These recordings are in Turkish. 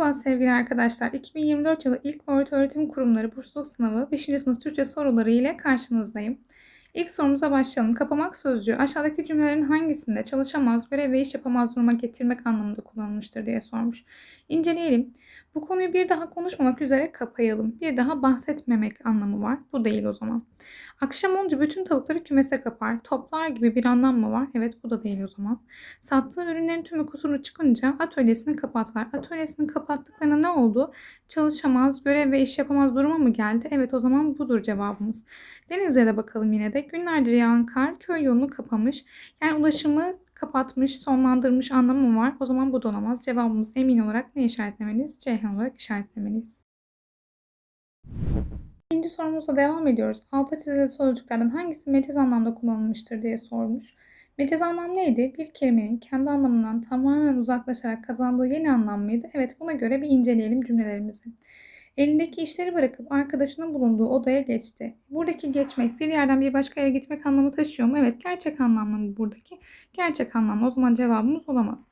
Merhaba sevgili arkadaşlar. 2024 yılı ilk orta öğretim kurumları bursluluk sınavı 5. sınıf Türkçe soruları ile karşınızdayım. İlk sorumuza başlayalım. Kapamak sözcüğü aşağıdaki cümlelerin hangisinde çalışamaz, görev ve iş yapamaz duruma getirmek anlamında kullanılmıştır diye sormuş. İnceleyelim. Bu konuyu bir daha konuşmamak üzere kapayalım. Bir daha bahsetmemek anlamı var. Bu değil o zaman. Akşam olunca bütün tavukları kümese kapar. Toplar gibi bir anlam mı var? Evet bu da değil o zaman. Sattığı ürünlerin tümü kusurlu çıkınca atölyesini kapatlar. Atölyesini kapattıklarına ne oldu? Çalışamaz, görev ve iş yapamaz duruma mı geldi? Evet o zaman budur cevabımız. Denizli'ye de bakalım yine de. Günlerdir yağan kar köy yolunu kapamış. Yani ulaşımı kapatmış, sonlandırmış anlamı var. O zaman bu da. Cevabımız emin olarak ne işaretlemeliyiz? Ceyhan olarak işaretlemeliyiz. İkinci sorumuzla devam ediyoruz. Altta çizilen sözcüklerden hangisi mecaz anlamda kullanılmıştır diye sormuş. Mecaz anlam neydi? Bir kelimenin kendi anlamından tamamen uzaklaşarak kazandığı yeni anlam mıydı? Evet buna göre bir inceleyelim cümlelerimizi. Elindeki işleri bırakıp arkadaşının bulunduğu odaya geçti. Buradaki geçmek bir yerden bir başka yere gitmek anlamı taşıyor mu? Evet gerçek anlamlı mı buradaki? Gerçek anlamlı. O zaman cevabımız olamaz.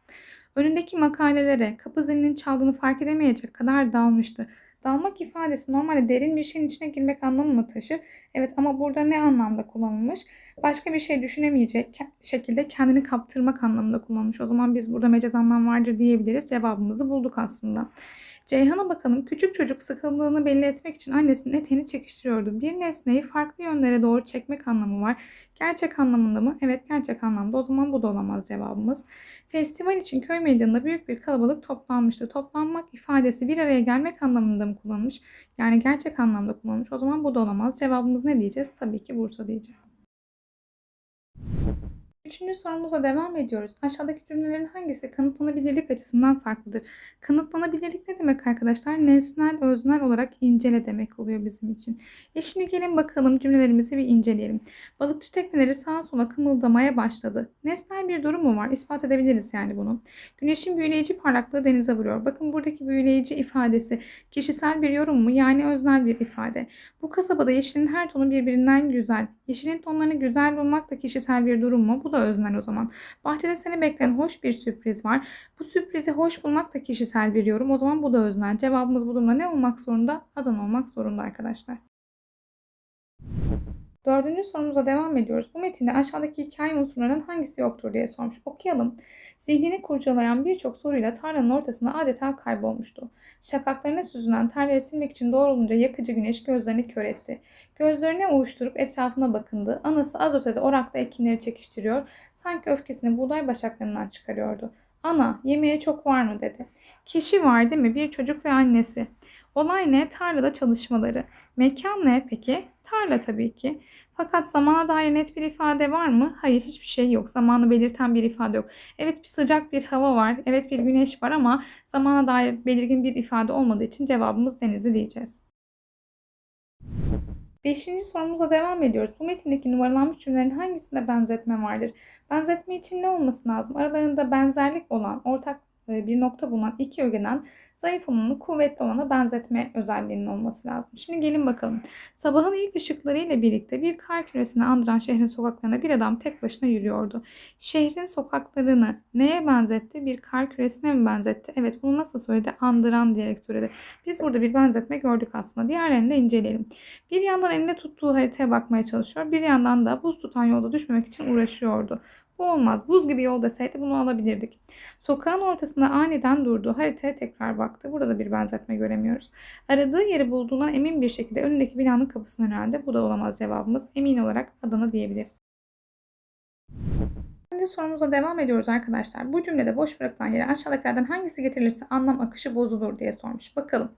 Önündeki makalelere kapı zilinin çaldığını fark edemeyecek kadar dalmıştı. Dalmak ifadesi normalde derin bir şeyin içine girmek anlamı mı taşır? Evet ama burada ne anlamda kullanılmış? Başka bir şey düşünemeyecek şekilde kendini kaptırmak anlamında kullanılmış. O zaman biz burada mecaz anlam vardır diyebiliriz. Cevabımızı bulduk aslında. Ceyhan'a bakalım. Küçük çocuk sıkıldığını belli etmek için annesinin eteğini çekiştiriyordu. Bir nesneyi farklı yönlere doğru çekmek anlamı var. Gerçek anlamında mı? Evet gerçek anlamda. O zaman bu da olamaz cevabımız. Festival için köy meydanında büyük bir kalabalık toplanmıştı. Toplanmak ifadesi bir araya gelmek anlamında mı kullanılmış? Yani gerçek anlamda kullanılmış. O zaman bu da olamaz. Cevabımız ne diyeceğiz? Tabii ki Bursa diyeceğiz. Üçüncü sorumuza devam ediyoruz. Aşağıdaki cümlelerin hangisi kanıtlanabilirlik açısından farklıdır? Kanıtlanabilirlik ne demek arkadaşlar? Nesnel, öznel olarak incele demek oluyor bizim için. E şimdi gelin bakalım cümlelerimizi bir inceleyelim. Balıkçı tekneleri sağa sola kımıldamaya başladı. Nesnel bir durum mu var? İspat edebiliriz yani bunu. Güneşin büyüleyici parlaklığı denize vuruyor. Bakın buradaki büyüleyici ifadesi kişisel bir yorum mu? Yani öznel bir ifade. Bu kasabada yeşilin her tonu birbirinden güzel. Yeşilin tonlarını güzel bulmak da kişisel bir durum mu? Bu da öznel o zaman. Bahçede seni bekleyen hoş bir sürpriz var. Bu sürprizi hoş bulmak da kişisel bir yorum. O zaman bu da öznel. Cevabımız bu durumda ne olmak zorunda? Adan olmak zorunda arkadaşlar. Dördüncü sorumuza devam ediyoruz. Bu metinde aşağıdaki hikaye unsurlarından hangisi yoktur diye sormuş. Okuyalım. Zihnini kurcalayan birçok soruyla tarlanın ortasında adeta kaybolmuştu. Şakaklarına süzülen terleri silmek için doğrulunca yakıcı güneş gözlerini kör etti. Gözlerini uyuşturup etrafına bakındı. Anası az ötede orakta ekinleri çekiştiriyor. Sanki öfkesini buğday başaklarından çıkarıyordu. Ana yemeğe çok var mı dedi. Kişi var değil mi? Bir çocuk ve annesi. Olay ne? Tarlada çalışmaları. Mekan ne peki? Tarla tabii ki. Fakat zamana dair net bir ifade var mı? Hayır hiçbir şey yok. Zamanı belirten bir ifade yok. Evet bir sıcak bir hava var. Evet bir güneş var ama zamana dair belirgin bir ifade olmadığı için cevabımız denizi diyeceğiz. Beşinci sorumuza devam ediyoruz. Bu metindeki numaralanmış cümlelerin hangisinde benzetme vardır? Benzetme için ne olması lazım? Aralarında benzerlik olan, ortak bir nokta bulunan iki ögeden zayıf olanı kuvvetli olana benzetme özelliğinin olması lazım. Şimdi gelin bakalım. Sabahın ilk ışıkları ile birlikte bir kar küresini andıran şehrin sokaklarında bir adam tek başına yürüyordu. Şehrin sokaklarını neye benzetti? Bir kar küresine mi benzetti? Evet bunu nasıl söyledi? Andıran diyerek söyledi. Biz burada bir benzetme gördük aslında. Diğerlerini de inceleyelim. Bir yandan elinde tuttuğu haritaya bakmaya çalışıyor. Bir yandan da buz tutan yolda düşmemek için uğraşıyordu. Bu olmaz. Buz gibi yol deseydi bunu alabilirdik. Sokağın ortasında aniden durdu. Haritaya tekrar baktı. Burada da bir benzetme göremiyoruz. Aradığı yeri bulduğuna emin bir şekilde önündeki binanın kapısına herhalde. Bu da olamaz cevabımız. Emin olarak Adana diyebiliriz. Şimdi sorumuza devam ediyoruz arkadaşlar. Bu cümlede boş bırakılan yere aşağıdakilerden hangisi getirilirse anlam akışı bozulur diye sormuş. Bakalım.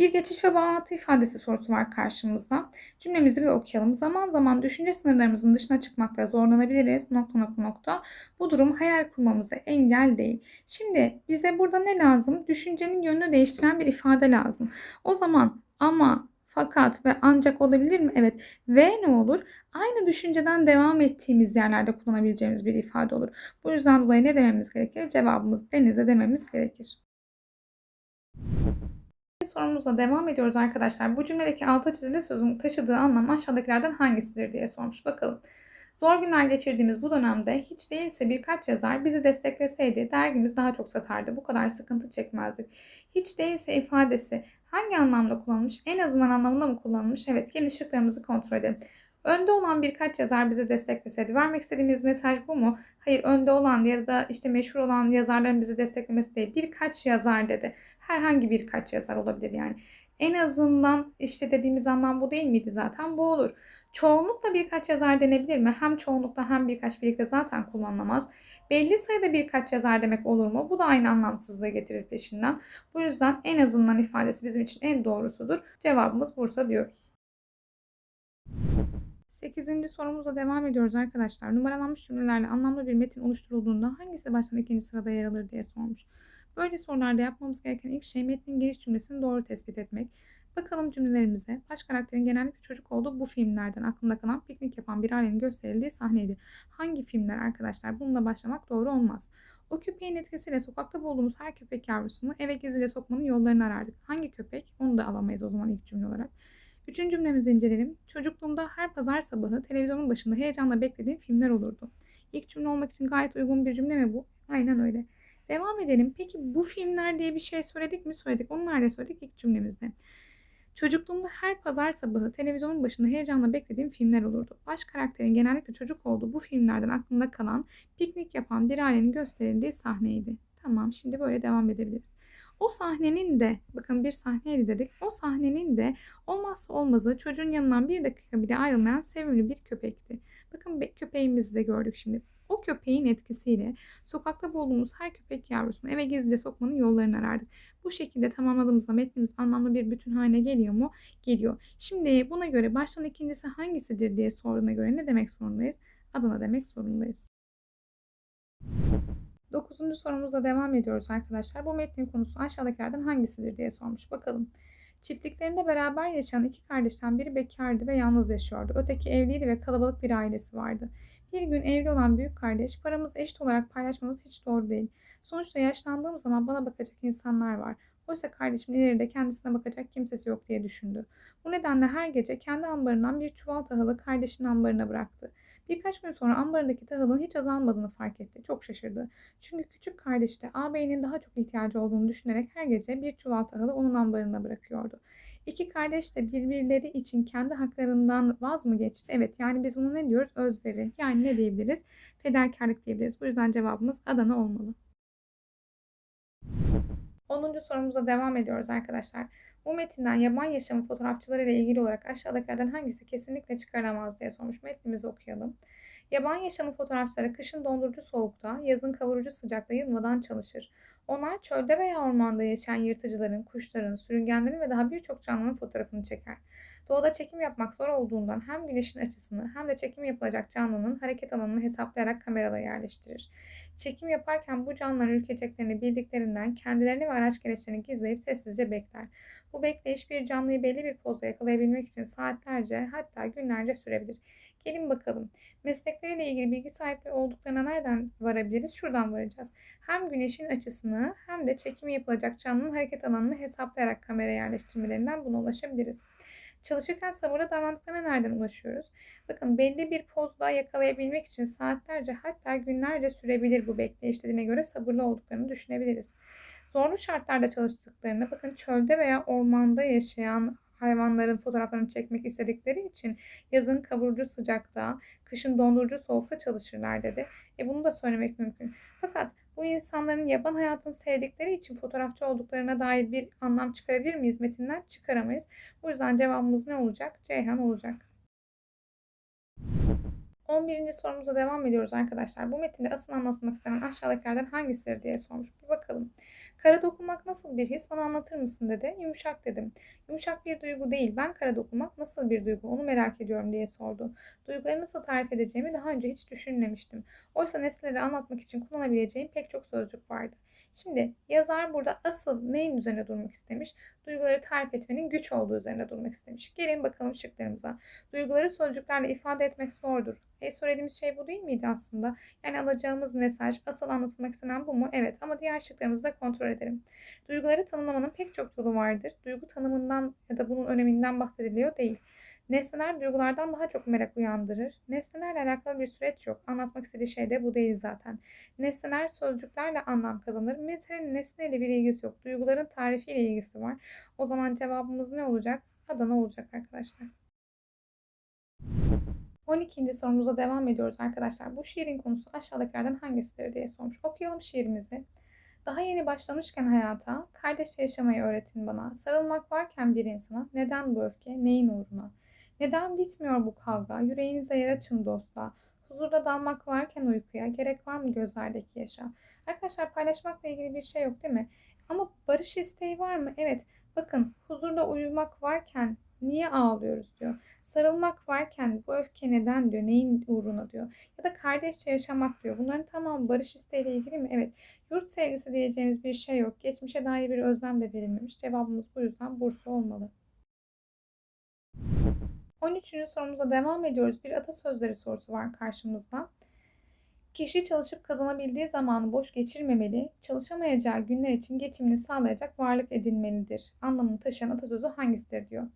Bir geçiş ve bağlantı ifadesi sorusu var karşımızda. Cümlemizi bir okuyalım. Zaman zaman düşünce sınırlarımızın dışına çıkmakta zorlanabiliriz. Nokta nokta nokta. Bu durum hayal kurmamıza engel değil. Şimdi bize burada ne lazım? Düşüncenin yönünü değiştiren bir ifade lazım. O zaman ama, fakat ve ancak olabilir mi? Evet. Ve ne olur? Aynı düşünceden devam ettiğimiz yerlerde kullanabileceğimiz bir ifade olur. Bu yüzden dolayı ne dememiz gerekir? Cevabımız denize dememiz gerekir. Sorumuzla devam ediyoruz arkadaşlar. Bu cümledeki alta çizili sözün taşıdığı anlam aşağıdakilerden hangisidir diye sormuş. Bakalım. Zor günler geçirdiğimiz bu dönemde hiç değilse birkaç yazar bizi destekleseydi dergimiz daha çok satardı. Bu kadar sıkıntı çekmezdik. Hiç değilse ifadesi hangi anlamda kullanılmış? En azından anlamında mı kullanılmış? Evet, gelin şıklarımızı kontrol edelim. Önde olan birkaç yazar bizi destekleseydi. Vermek istediğimiz mesaj bu mu? Hayır, önde olan ya da işte meşhur olan yazarların bizi desteklemesi değil. Birkaç yazar dedi. Herhangi birkaç yazar olabilir yani. En azından işte dediğimiz anlam bu değil miydi zaten? Bu olur. Çoğunlukla birkaç yazar denebilir mi? Hem çoğunlukla hem birkaç birlikte zaten kullanılamaz. Belli sayıda birkaç yazar demek olur mu? Bu da aynı anlamsızlığı getirir peşinden. Bu yüzden en azından ifadesi bizim için en doğrusudur. Cevabımız Bursa diyoruz. 8. sorumuzla devam ediyoruz arkadaşlar. Numaralanmış cümlelerle anlamlı bir metin oluşturulduğunda hangisi baştan ikinci sırada yer alır diye sormuş. Böyle sorularda yapmamız gereken ilk şey metnin giriş cümlesini doğru tespit etmek. Bakalım cümlelerimize. Baş karakterin genellikle çocuk olduğu bu filmlerden aklımda kalan piknik yapan bir ailenin gösterildiği sahneydi. Hangi filmler arkadaşlar? Bununla başlamak doğru olmaz. O köpeğin etkisiyle sokakta bulduğumuz her köpek yavrusunu eve gizlice sokmanın yollarını arardık. Hangi köpek? Onu da alamayız o zaman ilk cümle olarak. Üçüncü cümlemizi inceleyelim. Çocukluğumda her pazar sabahı televizyonun başında heyecanla beklediğim filmler olurdu. İlk cümle olmak için gayet uygun bir cümle mi bu? Aynen öyle. Devam edelim. Peki bu filmler diye bir şey söyledik mi? Söyledik. Onu nerede söyledik? İlk cümlemizde. Çocukluğumda her pazar sabahı televizyonun başında heyecanla beklediğim filmler olurdu. Baş karakterin genellikle çocuk olduğu bu filmlerden aklımda kalan piknik yapan bir ailenin gösterildiği sahneydi. Tamam şimdi böyle devam edebiliriz. O sahnenin de bakın bir sahneydi dedik. O sahnenin de olmazsa olmazı çocuğun yanından bir dakika bile ayrılmayan sevimli bir köpekti. Bakın köpeğimizi de gördük şimdi. O köpeğin etkisiyle sokakta bulduğumuz her köpek yavrusunu eve gizlice sokmanın yollarını arardık. Bu şekilde tamamladığımızda metnimiz anlamlı bir bütün haline geliyor mu? Geliyor. Şimdi buna göre baştan ikincisi hangisidir diye sorduğuna göre ne demek zorundayız? Adana demek zorundayız. Dokuzuncu sorumuzla devam ediyoruz arkadaşlar. Bu metnin konusu aşağıdakilerden hangisidir diye sormuş. Bakalım. Çiftliklerinde beraber yaşayan iki kardeşten biri bekardı ve yalnız yaşıyordu. Öteki evliydi ve kalabalık bir ailesi vardı. Bir gün evli olan büyük kardeş, paramızı eşit olarak paylaşmamız hiç doğru değil. Sonuçta yaşlandığım zaman bana bakacak insanlar var. Oysa kardeşim ileride kendisine bakacak kimsesi yok diye düşündü. Bu nedenle her gece kendi ambarından bir çuval tahılı kardeşinin ambarına bıraktı. Birkaç gün sonra ambarındaki tahılın hiç azalmadığını fark etti. Çok şaşırdı. Çünkü küçük kardeş de ağabeyinin daha çok ihtiyacı olduğunu düşünerek her gece bir çuval tahılı onun ambarına bırakıyordu. İki kardeş de birbirleri için kendi haklarından vaz mı geçti? Evet yani biz bunu ne diyoruz? Özveri. Yani ne diyebiliriz? Fedakarlık diyebiliriz. Bu yüzden cevabımız Adana olmalı. 10. sorumuza devam ediyoruz arkadaşlar. Bu metinden yaban yaşamı fotoğrafçıları ile ilgili olarak aşağıdakilerden hangisi kesinlikle çıkarılamaz diye sormuş. Metnimizi okuyalım. Yaban yaşamı fotoğrafçıları kışın dondurucu soğukta, yazın kavurucu sıcakta yılmadan çalışır. Onlar çölde veya ormanda yaşayan yırtıcıların, kuşların, sürüngenlerin ve daha birçok canlının fotoğrafını çeker. Doğada çekim yapmak zor olduğundan hem güneşin açısını hem de çekim yapılacak canlının hareket alanını hesaplayarak kameralara yerleştirir. Çekim yaparken bu canlıların ürkeceklerini bildiklerinden kendilerini ve araç gereçlerini gizleyip sessizce bekler. Bu bekleyiş bir canlıyı belli bir pozda yakalayabilmek için saatlerce hatta günlerce sürebilir. Gelin bakalım. Meslekleriyle ilgili bilgi sahibi olduklarına nereden varabiliriz? Şuradan varacağız. Hem güneşin açısını hem de çekimi yapılacak canlının hareket alanını hesaplayarak kamera yerleştirmelerinden buna ulaşabiliriz. Çalışırken sabırlı davrandıklarına nereden ulaşıyoruz? Bakın belli bir pozda yakalayabilmek için saatlerce hatta günlerce sürebilir bu bekleyiş dediğine göre sabırlı olduklarını düşünebiliriz. Zorlu şartlarda çalıştıklarını bakın çölde veya ormanda yaşayan hayvanların fotoğraflarını çekmek istedikleri için yazın kavurucu sıcakta, kışın dondurucu soğukta çalışırlar dedi. E bunu da söylemek mümkün. Fakat bu insanların yaban hayatını sevdikleri için fotoğrafçı olduklarına dair bir anlam çıkarabilir miyiz metinden? Çıkaramayız. Bu yüzden cevabımız ne olacak? Ceyhan olacak. 11. sorumuza devam ediyoruz arkadaşlar. Bu metinde asıl anlatmak istenen aşağıdakilerden hangisidir diye sormuş. Bir bakalım. Kara dokunmak nasıl bir his? Bana anlatır mısın dedi. Yumuşak dedim. Yumuşak bir duygu değil. Ben kara dokunmak nasıl bir duygu? Onu merak ediyorum diye sordu. Duyguları nasıl tarif edeceğimi daha önce hiç düşünmemiştim. Oysa nesneleri anlatmak için kullanabileceğim pek çok sözcük vardı. Şimdi yazar burada asıl neyin üzerine durmak istemiş? Duyguları tarif etmenin güç olduğu üzerine durmak istemiş. Gelin bakalım şıklarımıza. Duyguları sözcüklerle ifade etmek zordur. E söylediğimiz şey bu değil miydi aslında? Yani alacağımız mesaj asıl anlatılmak istenen bu mu? Evet ama diğer şıklarımızı da kontrol edelim. Duyguları tanımlamanın pek çok yolu vardır. Duygu tanımından ya da bunun öneminden bahsediliyor değil. Nesneler duygulardan daha çok merak uyandırır. Nesnelerle alakalı bir süreç yok. Anlatmak istediği şey de bu değil zaten. Nesneler sözcüklerle anlam kazanır. Metenin nesneyle bir ilgisi yok. Duyguların tarifiyle ilgisi var. O zaman cevabımız ne olacak? Adana olacak arkadaşlar. 12. sorumuza devam ediyoruz arkadaşlar. Bu şiirin konusu aşağıdakilerden hangisidir diye sormuş. Okuyalım şiirimizi. Daha yeni başlamışken hayata, kardeşçe yaşamayı öğretin bana. Sarılmak varken bir insana, neden bu öfke, neyin uğruna? Neden bitmiyor bu kavga, yüreğinize yer açın dostlar. Huzurda dalmak varken uykuya, gerek var mı gözlerdeki yaşa? Arkadaşlar paylaşmakla ilgili bir şey yok değil mi? Ama barış isteği var mı? Evet. Bakın huzurda uyumak varken niye ağlıyoruz diyor. Sarılmak varken bu öfke neden diyor. Neyin uğruna diyor. Ya da kardeşçe yaşamak diyor. Bunların tamamı barış isteğiyle ilgili mi? Evet. Yurt sevgisi diyeceğimiz bir şey yok. Geçmişe dair bir özlem de verilmemiş. Cevabımız bu yüzden Bursa olmalı. 13. sorumuza devam ediyoruz. Bir atasözleri sorusu var karşımızda. Kişi çalışıp kazanabildiği zamanı boş geçirmemeli, çalışamayacağı günler için geçimini sağlayacak varlık edinmelidir. Anlamını taşıyan atasözü hangisidir diyor.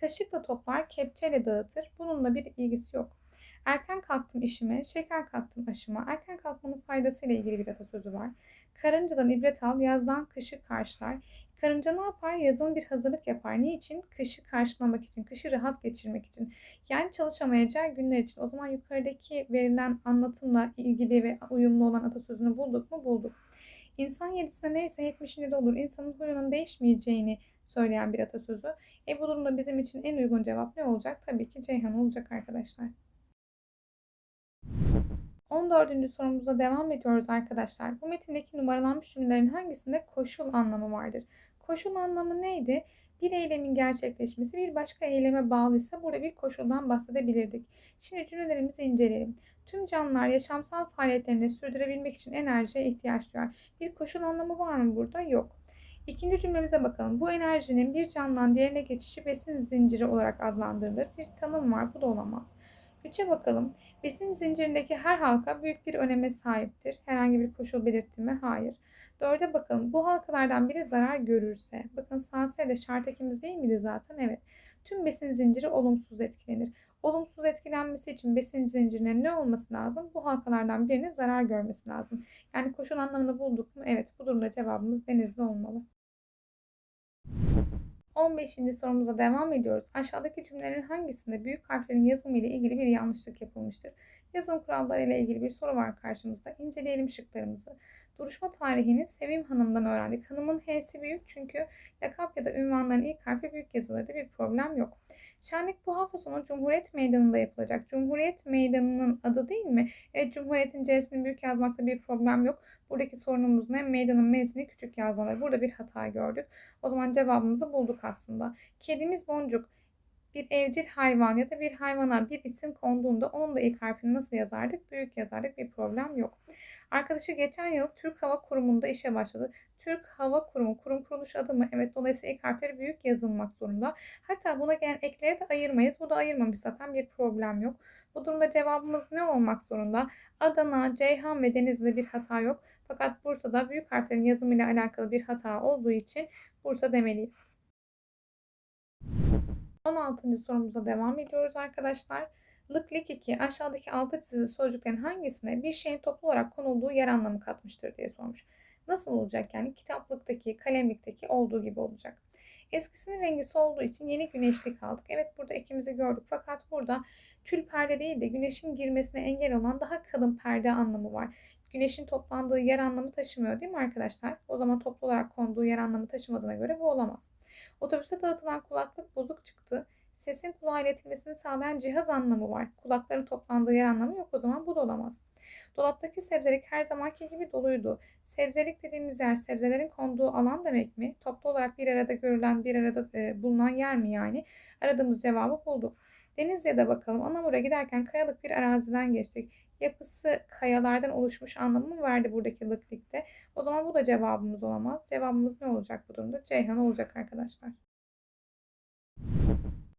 Kaşıkla toplar, kepçeyle dağıtır. Bununla bir ilgisi yok. Erken kalktım işime, şeker kattım aşıma. Erken kalkmanın faydasıyla ilgili bir atasözü var. Karıncadan ibret al, yazdan kışı karşılar. Karınca ne yapar? Yazın bir hazırlık yapar. Niçin? Kışı karşılamak için, kışı rahat geçirmek için. Yani çalışamayacağı günler için. O zaman yukarıdaki verilen anlatımla ilgili ve uyumlu olan atasözünü bulduk mu? Bulduk. İnsan yedisine neyse yetmişinde de olur. İnsanın huyunun değişmeyeceğini söyleyen bir atasözü. E bu durumda bizim için en uygun cevap ne olacak? Tabii ki Ceyhan olacak arkadaşlar. 14. sorumuza devam ediyoruz arkadaşlar. Bu metindeki numaralanmış cümlelerin hangisinde koşul anlamı vardır? Koşul anlamı neydi? Bir eylemin gerçekleşmesi bir başka eyleme bağlıysa burada bir koşuldan bahsedebilirdik. Şimdi cümlelerimizi inceleyelim. Tüm canlılar yaşamsal faaliyetlerini sürdürebilmek için enerjiye ihtiyaç duyar. Bir koşul anlamı var mı burada? Yok. İkinci cümlemize bakalım. Bu enerjinin bir canlıdan diğerine geçişi besin zinciri olarak adlandırılır. Bir tanım var. Bu da olamaz. Üçe bakalım. Besin zincirindeki her halka büyük bir öneme sahiptir. Herhangi bir koşul belirtti? Hayır. Dörde bakalım. Bu halkalardan biri zarar görürse. Bakın sanse de şart ekimiz değil miydi zaten? Evet. Tüm besin zinciri olumsuz etkilenir. Olumsuz etkilenmesi için besin zincirine ne olması lazım? Bu halkalardan birinin zarar görmesi lazım. Yani koşul anlamını bulduk mu? Evet. Bu durumda cevabımız denizli olmalı. 15. sorumuza devam ediyoruz. Aşağıdaki cümlelerin hangisinde büyük harflerin yazımı ile ilgili bir yanlışlık yapılmıştır? Yazım kuralları ile ilgili bir soru var karşımızda. İnceleyelim şıklarımızı. Duruşma tarihini Sevim Hanım'dan öğrendik. Hanımın H'si büyük çünkü lakap ya da ünvanların ilk harfi büyük yazılırdı. Bir problem yok. Şenlik bu hafta sonu Cumhuriyet Meydanı'nda yapılacak. Cumhuriyet Meydanı'nın adı değil mi? Evet Cumhuriyet'in C'sini büyük yazmakta bir problem yok. Buradaki sorunumuz ne? Meydanın M'sini küçük yazmaları. Burada bir hata gördük. O zaman cevabımızı bulduk aslında. Kedimiz Boncuk bir evcil hayvan ya da bir hayvana bir isim konduğunda onun da ilk harfini nasıl yazardık? Büyük yazardık. Bir problem yok. Arkadaşı geçen yıl Türk Hava Kurumu'nda işe başladı. Türk Hava Kurumu, kurum kuruluş adı mı? Evet dolayısıyla ilk harfleri büyük yazılmak zorunda. Hatta buna gelen ekleri de ayırmayız. Bu da ayırmamış zaten bir problem yok. Bu durumda cevabımız ne olmak zorunda? Adana, Ceyhan ve Denizli'de bir hata yok. Fakat Bursa'da büyük harflerin yazımıyla alakalı bir hata olduğu için Bursa demeliyiz. 16. sorumuza devam ediyoruz arkadaşlar. Lık lik 2 aşağıdaki altı çizili sözcüklerin hangisine bir şeyin toplu olarak konulduğu yer anlamı katmıştır diye sormuş. Nasıl olacak yani? Kitaplıktaki, kalemlikteki olduğu gibi olacak. Eskisinin rengi solduğu için yeni güneşlik aldık. Evet burada ekimizi gördük fakat burada tül perde değil de güneşin girmesine engel olan daha kalın perde anlamı var. Güneşin toplandığı yer anlamı taşımıyor değil mi arkadaşlar? O zaman toplu olarak konduğu yer anlamı taşımadığına göre bu olamaz. Otobüse dağıtılan kulaklık bozuk çıktı. Sesin kulağa iletilmesini sağlayan cihaz anlamı var. Kulakların toplandığı yer anlamı yok o zaman bu da olamaz. Dolaptaki sebzelik her zamanki gibi doluydu. Sebzelik dediğimiz yer sebzelerin konduğu alan demek mi? Toplu olarak bir arada görülen, bir arada e, bulunan yer mi yani? Aradığımız cevabı bulduk. Denizli'ye bakalım. Anamur'a giderken kayalık bir araziden geçtik. Yapısı kayalardan oluşmuş anlamı verdi buradaki lıklikte. O zaman bu da cevabımız olamaz. Cevabımız ne olacak bu durumda? Ceyhan olacak arkadaşlar.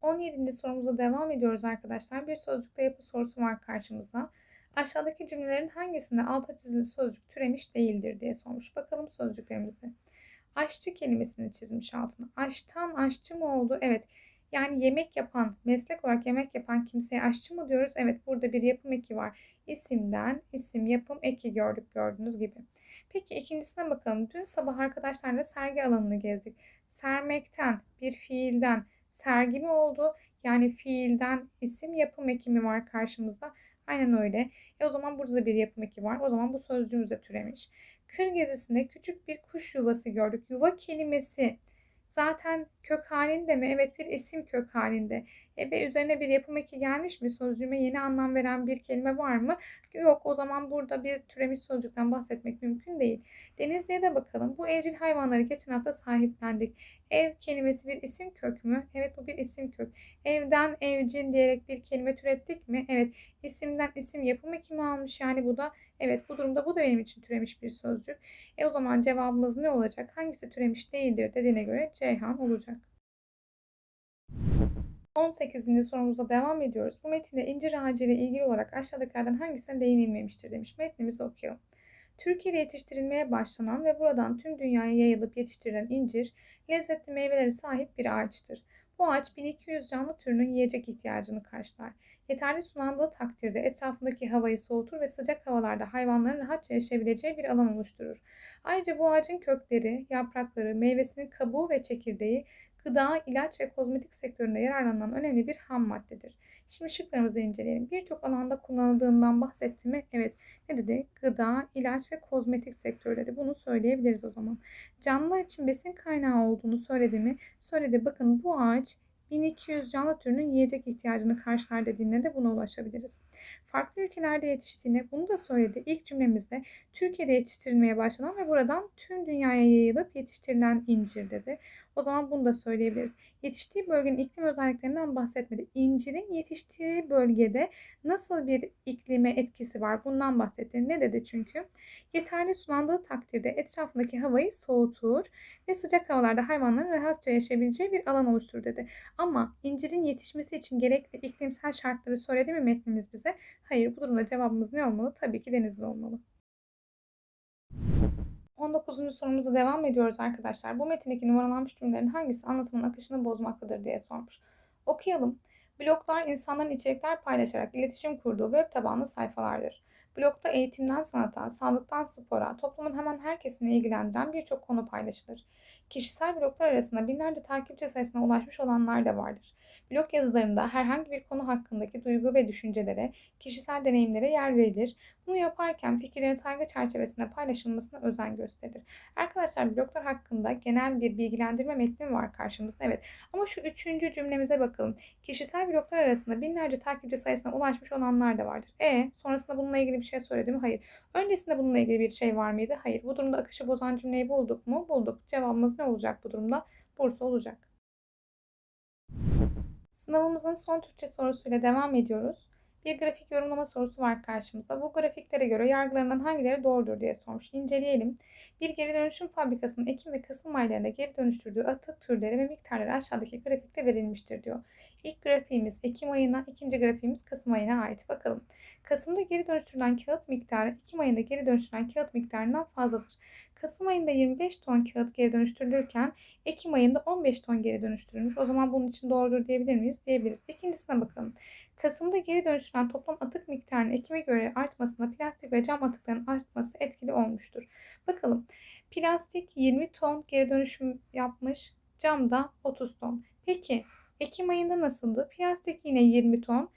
17. sorumuza devam ediyoruz arkadaşlar. Bir sözcükte yapı sorusu var karşımızda. Aşağıdaki cümlelerin hangisinde alta çizili sözcük türemiş değildir diye sormuş. Bakalım sözcüklerimizi. Aşçı kelimesini çizmiş altına. Aştan aşçı mı oldu? Evet. Yani yemek yapan, meslek olarak yemek yapan kimseye aşçı mı diyoruz? Evet burada bir yapım eki var. İsimden isim yapım eki gördük gördüğünüz gibi. Peki ikincisine bakalım. Dün sabah arkadaşlarla sergi alanını gezdik. Sermekten, bir fiilden sergi mi oldu? Yani fiilden isim yapım eki mi var karşımızda? Aynen öyle. E o zaman burada da bir yapım eki var. O zaman bu sözcüğümüz de türemiş. Kır gezisinde küçük bir kuş yuvası gördük. Yuva kelimesi zaten kök halinde mi? Evet bir isim kök halinde. E üzerine bir yapım eki gelmiş mi? Sözcüğüme yeni anlam veren bir kelime var mı? Yok o zaman burada bir türemiş sözcükten bahsetmek mümkün değil. Denizli'ye de bakalım. Bu evcil hayvanları geçen hafta sahiplendik. Ev kelimesi bir isim kök mü? Evet bu bir isim kök. Evden evcil diyerek bir kelime türettik mi? Evet. İsimden isim yapım ekimi almış. Yani bu da evet bu durumda bu da benim için türemiş bir sözcük. E o zaman cevabımız ne olacak? Hangisi türemiş değildir dediğine göre Ceyhan olacak. 18. sorumuza devam ediyoruz. Bu metinde incir ağacı ile ilgili olarak aşağıdakilerden hangisine değinilmemiştir demiş. Metnimizi okuyalım. Türkiye'de yetiştirilmeye başlanan ve buradan tüm dünyaya yayılıp yetiştirilen incir, lezzetli meyvelere sahip bir ağaçtır. Bu ağaç 1200 canlı türünün yiyecek ihtiyacını karşılar. Yeterli sulandığı takdirde etrafındaki havayı soğutur ve sıcak havalarda hayvanların rahatça yaşayabileceği bir alan oluşturur. Ayrıca bu ağacın kökleri, yaprakları, meyvesinin kabuğu ve çekirdeği gıda, ilaç ve kozmetik sektöründe yararlanan önemli bir ham maddedir. Şimdi şıklarımızı inceleyelim. Birçok alanda kullanıldığından bahsetti mi? Evet. Ne dedi? Gıda, ilaç ve kozmetik sektörü dedi. Bunu söyleyebiliriz o zaman. Canlılar için besin kaynağı olduğunu söyledi mi? Söyledi. Bakın bu ağaç 1200 canlı türünün yiyecek ihtiyacını karşılar dediğinde de buna ulaşabiliriz. Farklı ülkelerde yetiştiğini bunu da söyledi. İlk cümlemizde Türkiye'de yetiştirilmeye başlanan ve buradan tüm dünyaya yayılıp yetiştirilen incir dedi. O zaman bunu da söyleyebiliriz. Yetiştiği bölgenin iklim özelliklerinden bahsetmedi. İncirin yetiştiği bölgede nasıl bir iklime etkisi var bundan bahsetti. Ne dedi çünkü? Yeterli sulandığı takdirde etrafındaki havayı soğutur ve sıcak havalarda hayvanların rahatça yaşayabileceği bir alan oluşturur dedi. Ama incirin yetişmesi için gerekli iklimsel şartları söyledi mi metnimiz bize? Hayır bu durumda cevabımız ne olmalı? Tabii ki denizli olmalı. 19. sorumuza devam ediyoruz arkadaşlar. Bu metindeki numaralanmış cümlelerin hangisi anlatımın akışını bozmaktadır diye sormuş. Okuyalım. Bloglar insanların içerikler paylaşarak iletişim kurduğu web tabanlı sayfalardır. Blogda eğitimden sanata, sağlıktan spora, toplumun hemen her kesimini ilgilendiren birçok konu paylaşılır. Kişisel bloglar arasında binlerce takipçi sayısına ulaşmış olanlar da vardır. Blog yazılarında herhangi bir konu hakkındaki duygu ve düşüncelere, kişisel deneyimlere yer verilir. Bunu yaparken fikirlerin saygı çerçevesinde paylaşılmasına özen gösterilir. Arkadaşlar bloglar hakkında genel bir bilgilendirme metni var karşımızda. Evet ama şu üçüncü cümlemize bakalım. Kişisel bloglar arasında binlerce takipçi sayısına ulaşmış olanlar da vardır. E sonrasında bununla ilgili bir şey söyledi mi? Hayır. Öncesinde bununla ilgili bir şey var mıydı? Hayır. Bu durumda akışı bozan cümleyi bulduk mu? Bulduk. Cevabımız ne olacak bu durumda? Bursa olacak. Sınavımızın son Türkçe sorusuyla devam ediyoruz. Bir grafik yorumlama sorusu var karşımızda. Bu grafiklere göre yargılarından hangileri doğrudur diye sormuş. İnceleyelim. Bir geri dönüşüm fabrikasının Ekim ve Kasım aylarında geri dönüştürdüğü atık türleri ve miktarları aşağıdaki grafikte verilmiştir diyor. İlk grafiğimiz Ekim ayına, ikinci grafiğimiz Kasım ayına ait. Bakalım. Kasım'da geri dönüştürülen kağıt miktarı Ekim ayında geri dönüştürülen kağıt miktarından fazladır. Kasım ayında 25 ton kağıt geri dönüştürülürken Ekim ayında 15 ton geri dönüştürülmüş. O zaman bunun için doğrudur diyebilir miyiz? Diyebiliriz. İkincisine bakalım. Kasım'da geri dönüştürülen toplam atık miktarının Ekim'e göre artmasında plastik ve cam atıkların artması etkili olmuştur. Bakalım. Plastik 20 ton geri dönüşüm yapmış. Cam da 30 ton. Peki Ekim ayında nasıldı? Plastik yine 20 ton.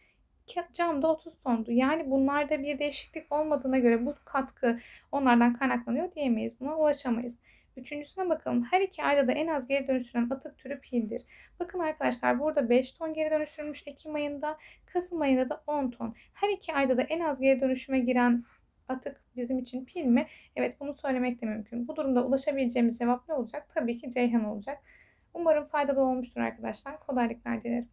Cam da 30 tondu. Yani bunlarda bir değişiklik olmadığına göre bu katkı onlardan kaynaklanıyor diyemeyiz. Buna ulaşamayız. Üçüncüsüne bakalım. Her iki ayda da en az geri dönüştürülen atık türü pildir. Bakın arkadaşlar burada 5 ton geri dönüştürülmüş Ekim ayında. Kasım ayında da 10 ton. Her iki ayda da en az geri dönüşüme giren atık bizim için pil mi? Evet bunu söylemek de mümkün. Bu durumda ulaşabileceğimiz cevap ne olacak? Tabii ki Ceyhan olacak. Umarım faydalı olmuştur arkadaşlar. Kolaylıklar dilerim.